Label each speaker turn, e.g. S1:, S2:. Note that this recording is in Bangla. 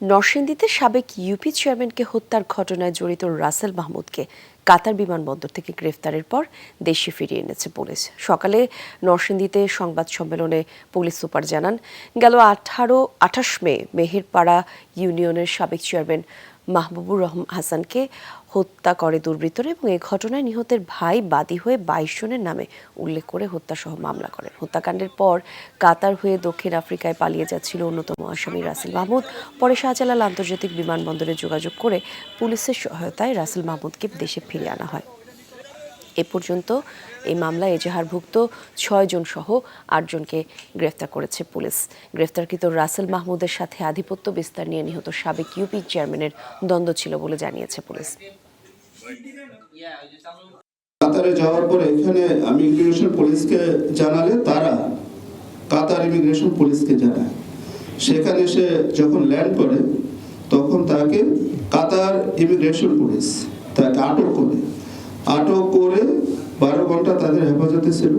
S1: নরসিংদীতে সাবেক ইউপি চেয়ারম্যানকে হত্যার ঘটনায় জড়িত রাসেল মাহমুদকে কাতার বিমানবন্দর থেকে গ্রেফতারের পর দেশে ফিরিয়ে এনেছে পুলিশ। সকালে নরসিংদীতে সংবাদ সম্মেলনে পুলিশ সুপার জানান, গেল আঠারো, আঠাশ মে মেহেরপাড়া ইউনিয়নের সাবেক চেয়ারম্যান মাহবুবুর রহমান হাসানকে হত্যা করে দুর্বৃত্তরা এবং এই ঘটনায় নিহতের ভাই বাদী হয়ে বাইশ জনের নামে উল্লেখ করে হত্যাসহ মামলা করেন। হত্যাকাণ্ডের পর কাতার হয়ে দক্ষিণ আফ্রিকায় পালিয়ে যাচ্ছিল অন্যতম আসামি রাসেল মাহমুদ। পরে শাহজালাল আন্তর্জাতিক বিমানবন্দরে যোগাযোগ করে পুলিশের সহায়তায় রাসেল মাহমুদকে দেশে ফিরিয়ে আনা হয়। এ পর্যন্ত এই মামলায় এজাহারভুক্ত ছয়জন সহ আটজনকে গ্রেফতার করেছে পুলিশ। গ্রেফতারকৃত রাসেল মাহমুদের সাথে আধিপত্য বিস্তার নিয়ে নিহত সাবেক ইউপি চেয়ারম্যানের দ্বন্দ্ব ছিল বলে জানিয়েছে পুলিশ।
S2: কাতারে যাওয়ার পরে এখানে আমি ইমিগ্রেশন পুলিশকে জানালে তারা কাতার ইমিগ্রেশন পুলিশকে জানায়। সেখানে সে যখন ল্যান্ড করে, তখন তাকে কাতার ইমিগ্রেশন পুলিশ তাকে আটক করে। আটক করে বারো ঘণ্টা তাদের হেফাজতে ছিল।